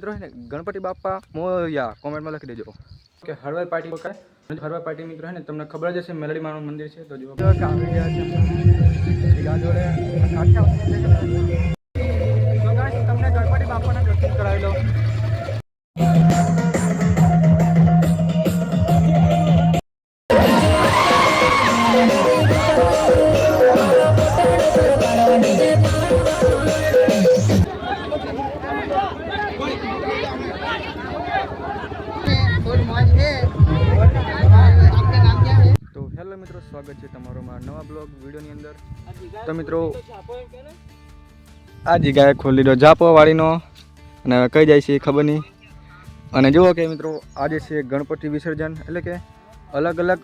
મિત્રો હે ને ગણપતિ બાપા મોયા કોમેન્ટમાં લખી દેજો. કે હળવાઈ પાર્ટી વખત હળવાઈ પાર્ટી મિત્રો હે ને તમને ખબર જ હશે મેલડી માનું મંદિર છે તો જો તમને ગણપતિ બાપાના દર્શન કરાવી લો મિત્રો સ્વાગત છે તમારો મારા નવા બ્લોગ વિડીયોની અંદર. તો મિત્રો આ જગ્યાએ ખોલી દો જાપો વાળીનો અને કઈ જાય છે ખબર નહીં. અને જુઓ કે મિત્રો આજે છે ગણપતિ વિસર્જન એટલે કે અલગ અલગ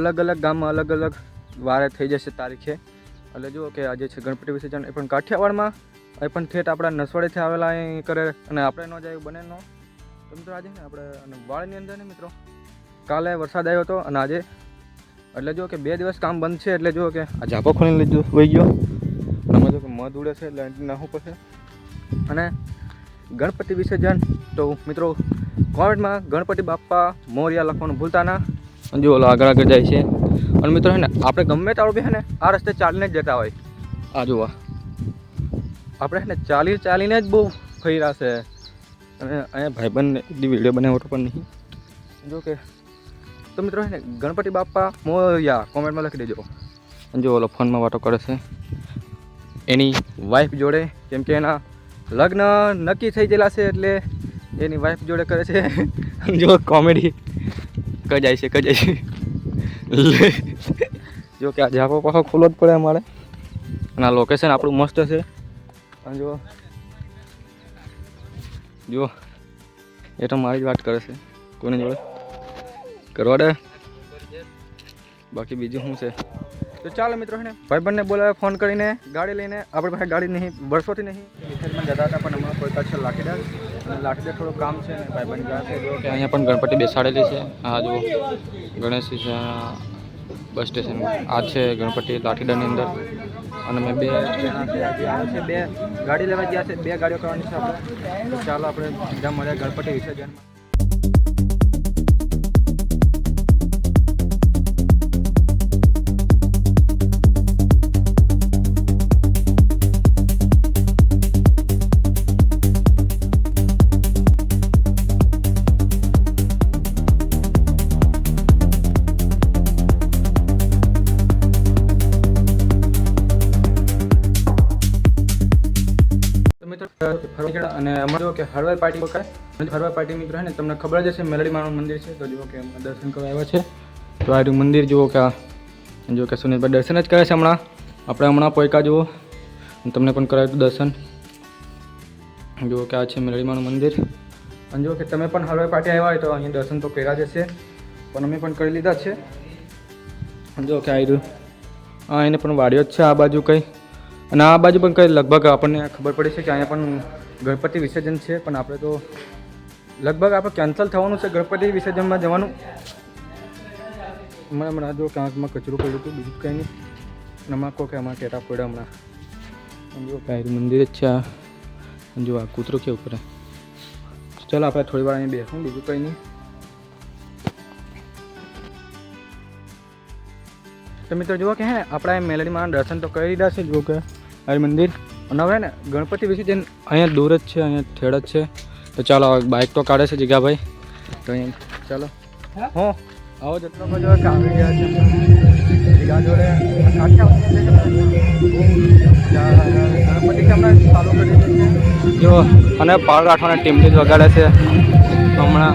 અલગ અલગ ગામમાં અલગ અલગ વારે થઈ જશે તારીખે. એટલે જુઓ કે આજે છે ગણપતિ વિસર્જન એ પણ કાઠિયાવાડમાં એ પણ ઠેઠ આપણા નસવાડેથી આવેલા અહીં કરે અને આપણે ન જાય બને નો. તો મિત્રો આજે ને આપણે અને વાળની અંદર ને મિત્રો કાલે વરસાદ આવ્યો હતો અને આજે એટલે જો કે બે દિવસ કામ બંધ છે, એટલે જો કે આ ઝાપો ખોલીને લીધો વહી ગયો. આમાં જો કે મધ ઉડે છે, એટલે નાખવું પડશે અને ગણપતિ વિસર્જન. તો મિત્રો, કોમેન્ટમાં ગણપતિ બાપ્પા મોરિયા લખવાનું ભૂલતા ના. અને જો આગળ આગળ જાય છે. અને મિત્રો છે ને, આપણે ગમે તાળું બી હે ને, આ રસ્તે ચાલીને જ જતા હોય. આ જોવા આપણે હે ને, ચાલી ચાલીને જ બહુ ફર્યા છે. અને અહીંયા ભાઈબંધ વીડિયો બનાવતો પણ નહીં. જો કે તો મિત્રો હે ને, ગણપતિ બાપ્પા મોયા કોમેન્ટમાં લખી દેજો. જો ઓલો ફોનમાં વાતો કરે છે, એની વાઈફ જોડે, કેમ કે એના લગ્ન નક્કી થઈ ગયેલા છે એટલે એની વાઈફ જોડે કરે છે. જો કોમેડી કજાય છે કજાય છે. જો કે આ આપો પાછો ખુલ્લો જ પડે અમારે. અને આ લોકેશન આપણું મસ્ત છે. અને જો જો, એ તો મારી જ વાત કરે છે, કોની જોડે? કરવા દે. બાકી બીજું શું છે? તો ચાલો મિત્રો હે ને ભાઈબંધને બોલાવે ફોન કરીને ગાડી લઈને. આપણી પાસે ગાડી નહીં વર્ષોથી નહીં. વિસર્જનમાં જતા હતા પણ હમણાં કોઈ પાછળ લાઠીદાર અને લાઠીદાર થોડું કામ છે ને ભાઈબંધ ગયા છે જો કે અહીંયા પણ ગણપતિ બેસાડેલી છે. આ જો ગણેશ છે બસ સ્ટેશન. આ છે ગણપતિ લાઠીડાની અંદર. અને મેં બે છે આવે છે બે ગાડી લેવા ગયા છે બે ગાડીઓ કરવાની છે આપણે. તો ચાલો આપણે બીજા મળ્યા ગણપતિ વિસર્જનમાં. ફરવા અને અમારે જો કે હળવાઈ પાર્ટી વખત હળવાઈ પાર્ટી મિત્રો હે ને, તમને ખબર જ હશે, મેલડી માનું મંદિર છે. તો જુઓ કે અમે દર્શન કરવા આવ્યા છે. તો આ મંદિર, જુઓ કે આ જો કે સુનિલભાઈ દર્શન જ કરે છે હમણાં. આપણે હમણાં પોઈકા જુઓ. તમને પણ કરાવ્યું દર્શન. જુઓ કે આ છે મેલડી માનું મંદિર. અને જુઓ કે તમે પણ હળવાઈ પાર્ટી આવ્યા હોય તો અહીંયા દર્શન તો કર્યા જ હશે. પણ અમે પણ કરી લીધા છે. જુઓ કે આ રહ્યું. હા એને પણ વાડ્યો જ છે આ બાજુ કંઈ. અને આ બાજુ પણ કંઈ લગભગ આપણને ખબર પડી છે કે અહીંયા પણ ગણપતિ વિસર્જન છે, પણ આપણે તો લગભગ આપણે કેન્સલ થવાનું છે ગણપતિ વિસર્જનમાં જવાનું. હમણાં હમણાં જો કાંકમાં કચરું પડ્યું હતું બીજું કંઈ નહીં. હમણાં કહો કે હમણાં ટેટા પડ્યા હમણાં. જો કાંઈ મંદિર જ છે આ. જો આ કૂતરો કે ઉપર. ચાલો આપણે થોડી વાર અહીં બેસું, બીજું કંઈ નહીં. તો મિત્રો જુઓ કે હે, આપણા મેલડીમાં દર્શન તો કરી દીધા છે, જુઓ કે. આ મંદિર. અને હવે ને ગણપતિ વિસર્જન અહીંયા દૂર જ છે અહીંયા ઠેડ જ છે. તો ચાલો હવે બાઇક તો કાઢે છે જીગાભાઈ. તો અહીંયા ચાલો. હો? આવો જેટલો બધો કામ ગયા છે. જીગા જોડે ગણપતિ હમણાં ચાલુ કરી છે? જો અને પાળ રાઠવાની ટીમથી જ વગાડે છે. હમણાં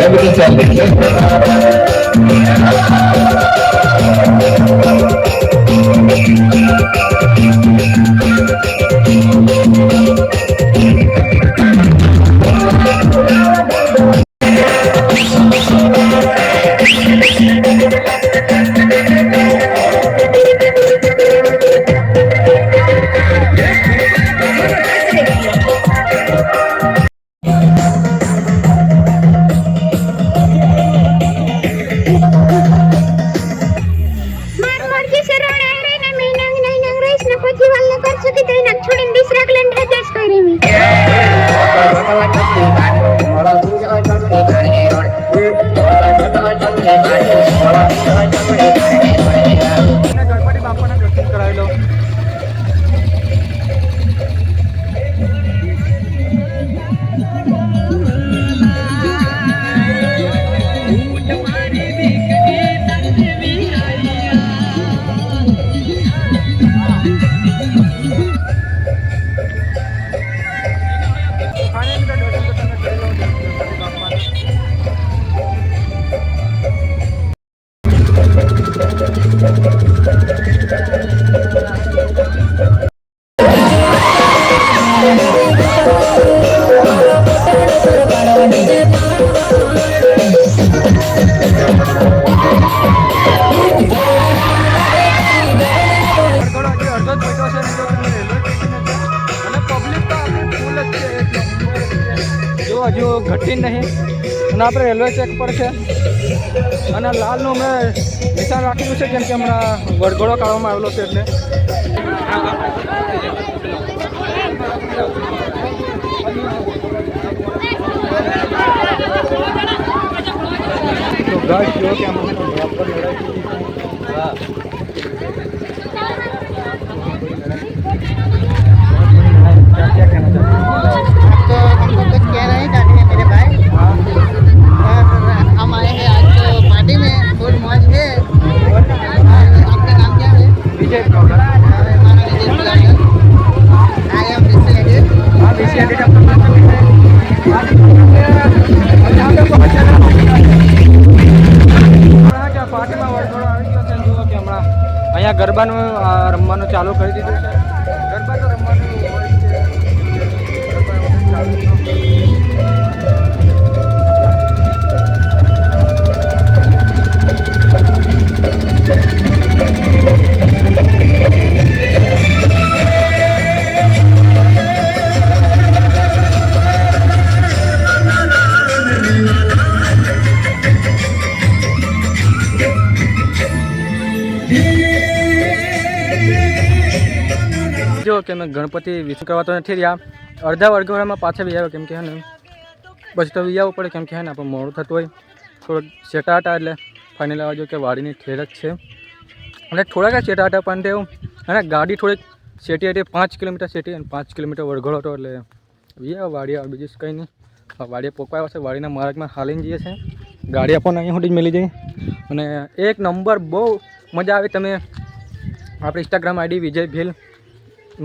Everything's on the camera. Ganpati હજુ ઘટી નહીં અને આપણે રેલવે ચેક પર છે. અને લાલનું મેં નિશાન રાખેલું છે કેમ કે હમણાં વરઘોડો કાઢવામાં આવેલો છે એટલે. ગરબાનું રમવાનું ચાલુ કરી દીધું છે? જો કે મેં ગણપતિ વિસર્જન કરવા તો નથી રહ્યા. અડધા વર્ગવાળામાં પાછા બી આવ્યો, કેમ કે હે ને, પછી તો બી આવવું પડે, કેમ કે હે ને, આપણે મોડું થતું હોય. થોડોક ચેટાટા એટલે ફાઇનલ આવજો કે વાડીની ઠેર જ છે. અને થોડાક જ ચેટાટા પણ તેવું અને ગાડી થોડીક સેટી હતી, પાંચ કિલોમીટર સેટી અને પાંચ કિલોમીટર વરઘોડો હતો એટલે બી આવે વાડી આવે બીજું કંઈ નહીં. વાડીએ પોકવા આવ્યા છે, વાડીના માર્ગમાં હાલીને જઈએ છે ગાડી આપણને અહીંયા સુધી જ મળી જાય. અને એક નંબર બહુ મજા આવે, તમે આપણે ઇન્સ્ટાગ્રામ આઈડી વિજય ભીલ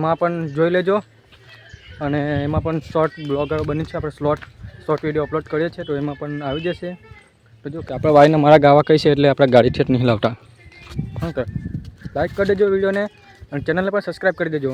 માં પણ જોઈ લેજો. અને એમાં પણ શોર્ટ બ્લોગર બની છે. આપણે શોર્ટ શોર્ટ વીડિયો અપલોડ કરીએ છીએ તો એમાં પણ આવી જશે. તો જો કે આપણે વાયને મારા ગાવા કહી એટલે આપણે ગાડી ઠેઠ નહીં લાવતા. ઓકે. લાઈક કરી દેજો વિડીયોને અને ચેનલને પણ સબસ્ક્રાઈબ કરી દેજો.